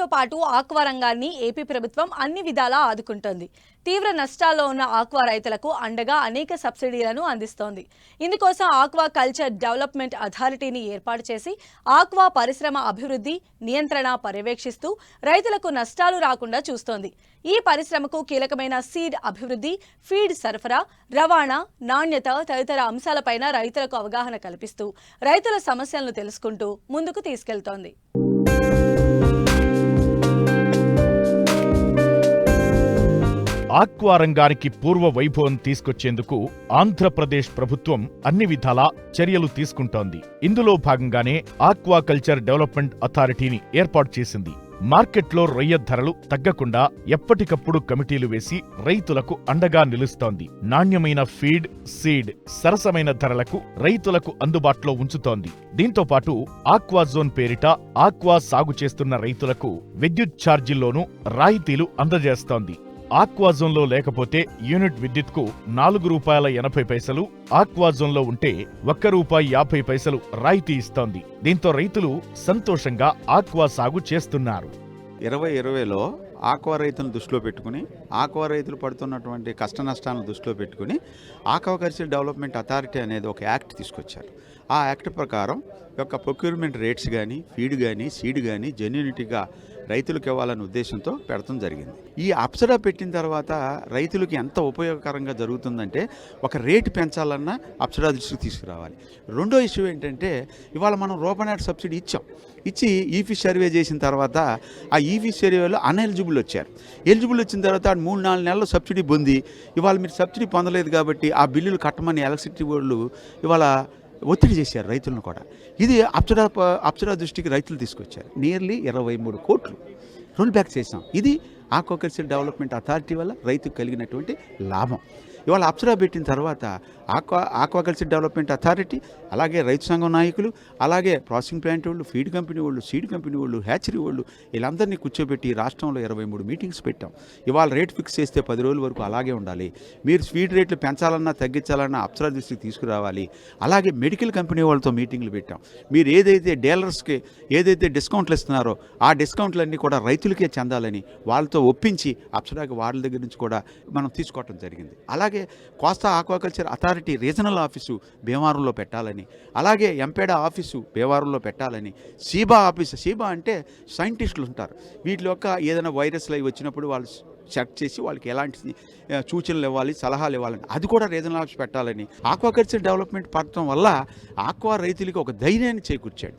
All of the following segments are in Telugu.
రైతులతో పాటు ఆక్వా రంగాన్ని ఏపీ ప్రభుత్వం అన్ని విధాలా ఆదుకుంటోంది. తీవ్ర నష్టాల్లో ఉన్న ఆక్వా రైతులకు అండగా అనేక సబ్సిడీలను అందిస్తోంది. ఇందుకోసం ఆక్వా కల్చర్ డెవలప్మెంట్ అథారిటీని ఏర్పాటు చేసి ఆక్వా పరిశ్రమ అభివృద్ధి నియంత్రణ పర్యవేక్షిస్తూ రైతులకు నష్టాలు రాకుండా చూస్తోంది. ఈ పరిశ్రమకు కీలకమైన సీడ్ అభివృద్ధి ఫీడ్ సరఫరా రవాణా నాణ్యత తదితర అంశాలపైన రైతులకు అవగాహన కల్పిస్తూ రైతుల సమస్యలను తెలుసుకుంటూ ముందుకు తీసుకెళ్తోంది. ఆక్వా రంగానికి పూర్వ వైభవం తీసుకొచ్చేందుకు ఆంధ్రప్రదేశ్ ప్రభుత్వం అన్ని విధాలా చర్యలు తీసుకుంటోంది. ఇందులో భాగంగానే ఆక్వాకల్చర్ డెవలప్మెంట్ అథారిటీని ఏర్పాటు చేసింది. మార్కెట్లో రొయ్య ధరలు తగ్గకుండా ఎప్పటికప్పుడు కమిటీలు వేసి రైతులకు అండగా నిలుస్తోంది. నాణ్యమైన ఫీడ్ సీడ్ సరసమైన ధరలకు రైతులకు అందుబాటులో ఉంచుతోంది. దీంతో పాటు పేరిట ఆక్వా సాగు చేస్తున్న రైతులకు విద్యుత్ ఛార్జీల్లోనూ రాయితీలు అందజేస్తోంది. ఆక్వాజోన్లో లేకపోతే యూనిట్ విద్యుత్కు నాలుగు రూపాయల ఎనభై పైసలు ఆక్వాజోన్లో ఉంటే ఒక్క రూపాయి యాభై పైసలు రాయితీ ఇస్తోంది. దీంతో రైతులు సంతోషంగా ఆక్వా సాగు చేస్తున్నారు. ఇరవై ఇరవైలో ఆక్వా రైతులను దృష్టిలో పెట్టుకుని ఆక్వా రైతులు పడుతున్నటువంటి కష్ట నష్టాలను దృష్టిలో పెట్టుకుని ఆక్వాకల్చర్ డెవలప్మెంట్ అథారిటీ అనేది ఒక యాక్ట్ తీసుకొచ్చారు. ఆ యాక్ట్ ప్రకారం యొక్క ప్రొక్యూర్మెంట్ రేట్స్ కానీ ఫీడ్ కానీ సీడ్ కానీ జెన్యునిటీగా రైతులకు ఇవ్వాలనే ఉద్దేశంతో పెడతం జరిగింది. ఈ అప్సరా పెట్టిన తర్వాత రైతులకు ఎంత ఉపయోగకరంగా జరుగుతుందంటే ఒక రేటు పెంచాలన్నా అప్సరా దృష్టికి తీసుకురావాలి. రెండో ఇష్యూ ఏంటంటే ఇవాళ మనం రూపనాట్ సబ్సిడీ ఇచ్చాం. ఇచ్చి ఈఫీస్ సర్వే చేసిన తర్వాత ఆ ఈఫీస్ సర్వేలో అన్ఎలిజిబుల్ వచ్చారు. ఎలిజిబుల్ వచ్చిన తర్వాత మూడు నాలుగు నెలలు సబ్సిడీ పొంది ఇవాళ మీరు సబ్సిడీ పొందలేదు కాబట్టి ఆ బిల్లులు కట్టమని ఎలక్ట్రిసిటీ బోర్డులు ఇవాళ ఒత్తిడి చేశారు రైతులను కూడా. ఇది అప్సరా అప్సరా దృష్టికి రైతులు తీసుకొచ్చారు. నియర్లీ ఇరవై మూడు కోట్లు రోల్ బ్యాక్ చేసాం ఇది ఆక్వాకల్చర్ డెవలప్మెంట్ అథారిటీ వల్ల రైతుకు కలిగినటువంటి లాభం. ఇవాళ అప్సరా పెట్టిన తర్వాత ఆక్వా ఆక్వాకల్చర్ డెవలప్మెంట్ అథారిటీ అలాగే రైతు సంఘం నాయకులు అలాగే ప్రాసెసింగ్ ప్లాంట్ వాళ్ళు ఫీడ్ కంపెనీ వాళ్ళు సీడ్ కంపెనీ వాళ్ళు హ్యాచరీ వాళ్ళు వీళ్ళందరినీ కూర్చోబెట్టి రాష్ట్రంలో ఇరవై మూడు మీటింగ్స్ పెట్టాం. ఇవాళ రేట్ ఫిక్స్ చేస్తే పది రోజుల వరకు అలాగే ఉండాలి. మీరు స్వీట్ రేట్లు పెంచాలన్నా తగ్గించాలన్నా అప్సరా దృష్టికి తీసుకురావాలి. అలాగే మెడికల్ కంపెనీ వాళ్ళతో మీటింగ్లు పెట్టాం. మీరు ఏదైతే డీలర్స్కి ఏదైతే డిస్కౌంట్లు ఇస్తున్నారో ఆ డిస్కౌంట్లన్నీ కూడా రైతులకే చెందాలని వాళ్ళతో ఒప్పించి అప్సరాకి వాళ్ళ దగ్గర నుంచి కూడా మనం తీసుకోవటం జరిగింది. అలాగే అలాగే coastal aquaculture authority regional office భీమవరంలో పెట్టాలని అలాగే ఎంపేడ ఆఫీసు భీమవరంలో పెట్టాలని సీబా ఆఫీసు సీబా అంటే సైంటిస్టులు ఉంటారు. వీటి యొక్క ఏదైనా వైరస్లు అవి వచ్చినప్పుడు వాళ్ళు చెక్ చేసి వాళ్ళకి ఎలాంటి సూచనలు ఇవ్వాలి సలహాలు ఇవ్వాలని అది కూడా రీజనల్ ఆఫీస్ పెట్టాలని. ఆక్వాకల్చర్ డెవలప్మెంట్ పడటం వల్ల ఆక్వా రైతులకి ఒక ధైర్యాన్ని చేకూర్చాడు.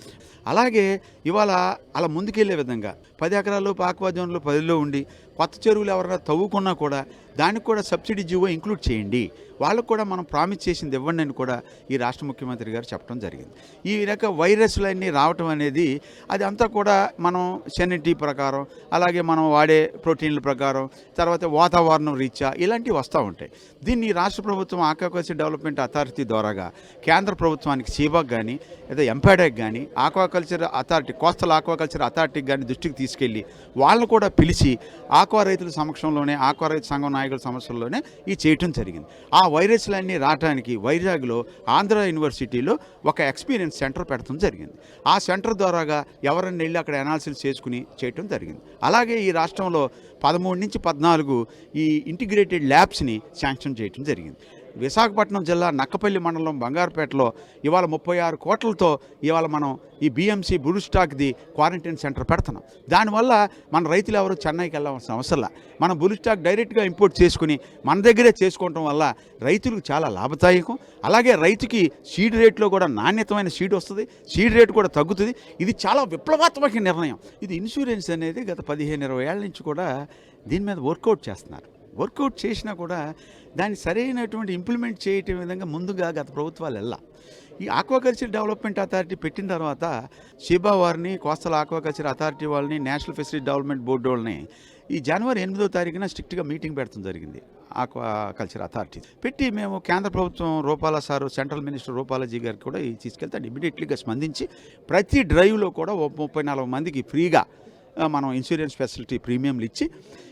అలాగే ఇవాళ అలా ముందుకెళ్ళే విధంగా పది ఎకరాలు ఆక్వా జోన్లో పదిలో ఉండి కొత్త చెరువులు ఎవరైనా తవ్వుకున్నా కూడా దానికి కూడా సబ్సిడీ జీవో ఇంక్లూడ్ చేయండి. వాళ్ళకు కూడా మనం ప్రామిస్ చేసింది ఇవ్వండి అని కూడా ఈ రాష్ట్ర ముఖ్యమంత్రి గారు చెప్పడం జరిగింది. ఈ రక వైరస్లన్నీ రావటం అనేది అది అంతా కూడా మనం సెనిటీ ప్రకారం అలాగే మనం వాడే ప్రోటీన్ల ప్రకారం తర్వాత వాతావరణం రీత్యా ఇలాంటివి వస్తూ ఉంటాయి. దీన్ని రాష్ట్ర ప్రభుత్వం ఆక్వాకల్చర్ డెవలప్మెంట్ అథారిటీ ద్వారాగా కేంద్ర ప్రభుత్వానికి సీబాక్ కానీ లేదా ఎంపాడాక్ కానీ ఆక్వాకల్చర్ అథారిటీ కోస్తల ఆక్వాకల్చర్ అథారిటీకి కానీ దృష్టికి తీసుకెళ్ళి వాళ్ళని కూడా పిలిచి ఆక్వా రైతుల సమక్షంలోనే ఆక్వా రైతు సంఘం నాయకుల సమస్యల్లోనే ఈ చేయటం జరిగింది. ఆ వైరస్లన్నీ రావడానికి వైజాగ్లో ఆంధ్ర యూనివర్సిటీలో ఒక ఎక్స్పీరియన్స్ సెంటర్ పెట్టడం జరిగింది. ఆ సెంటర్ ద్వారాగా ఎవరన్నా వెళ్ళి అక్కడ అనాలిసిస్ చేసుకుని చేయటం జరిగింది. అలాగే ఈ రాష్ట్రంలో పదమూడు నుంచి పద్నాలుగు ఈ ఇంటిగ్రేటెడ్ ల్యాబ్స్ని శాంక్షన్ చేయటం జరిగింది. విశాఖపట్నం జిల్లా నక్కపల్లి మండలం బంగారుపేటలో ఇవాళ ముప్పై ఆరు కోట్లతో ఇవాళ మనం ఈ బిఎంసీ బుల్ స్టాక్ది క్వారంటైన్ సెంటర్ పెడుతున్నాం. దానివల్ల మన రైతులు ఎవరు చెన్నైకి వెళ్ళవలసిన అవసరంలా. మనం బుల్ స్టాక్ డైరెక్ట్గా ఇంపోర్ట్ చేసుకుని మన దగ్గరే చేసుకోవటం వల్ల రైతులకు చాలా లాభదాయకం. అలాగే రైతుకి సీడ్ రేట్లో కూడా నాణ్యతమైన సీడ్ వస్తుంది. సీడ్ రేట్ కూడా తగ్గుతుంది. ఇది చాలా విప్లవాత్మక నిర్ణయం. ఇది ఇన్సూరెన్స్ అనేది గత పదిహేను ఇరవై ఏళ్ళ నుంచి కూడా దీని మీద వర్కౌట్ చేస్తున్నారు. వర్కౌట్ చేసినా కూడా దాన్ని సరైనటువంటి ఇంప్లిమెంట్ చేయటం విధంగా ముందుగా గత ప్రభుత్వాలు వెళ్ళా. ఈ ఆక్వాకల్చర్ డెవలప్మెంట్ అథారిటీ పెట్టిన తర్వాత షిబా వారిని కోస్తల ఆక్వాకల్చర్ అథారిటీ వాళ్ళని నేషనల్ ఫెసిలిటీ డెవలప్మెంట్ బోర్డు వాళ్ళని ఈ జనవరి ఎనిమిదో తారీఖున స్ట్రిక్ట్గా మీటింగ్ పెడతాం జరిగింది ఆక్వాకల్చర్ అథారిటీ. పెట్టి మేము కేంద్ర ప్రభుత్వం రూపాల సారు సెంట్రల్ మినిస్టర్ రూపాలజీ గారికి కూడా ఇది తీసుకెళ్తే ఇమీడియట్లీగా స్పందించి ప్రతి డ్రైవ్లో కూడా ఓ ముప్పై నాలుగు మందికి ఫ్రీగా మనం ఇన్సూరెన్స్ ఫెసిలిటీ ప్రీమియంలు ఇచ్చి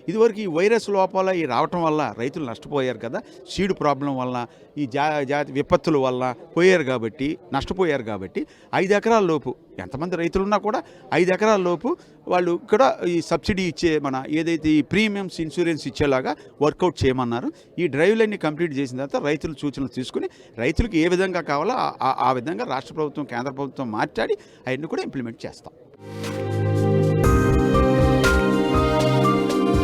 ఇదివరకు ఈ వైరస్ లోపాల ఈ రావటం వల్ల రైతులు నష్టపోయారు కదా. సీడ్ ప్రాబ్లం వల్ల ఈ జా జాతి విపత్తుల వల్ల పోయారు కాబట్టి నష్టపోయారు కాబట్టి ఐదు ఎకరాల లోపు ఎంతమంది రైతులు ఉన్నా కూడా ఐదు ఎకరాల లోపు వాళ్ళు కూడా ఈ సబ్సిడీ ఇచ్చే మన ఏదైతే ఈ ప్రీమియమ్స్ ఇన్సూరెన్స్ ఇచ్చేలాగా వర్కౌట్ చేయమన్నారు. ఈ డ్రైవ్లన్నీ కంప్లీట్ చేసిన తర్వాత రైతుల సూచనలు తీసుకుని రైతులకు ఏ విధంగా కావాలో ఆ- ఆ- ఆ విధంగా రాష్ట్ర ప్రభుత్వం కేంద్ర ప్రభుత్వం మాట్లాడి అవన్నీ కూడా ఇంప్లిమెంట్ చేస్తాం.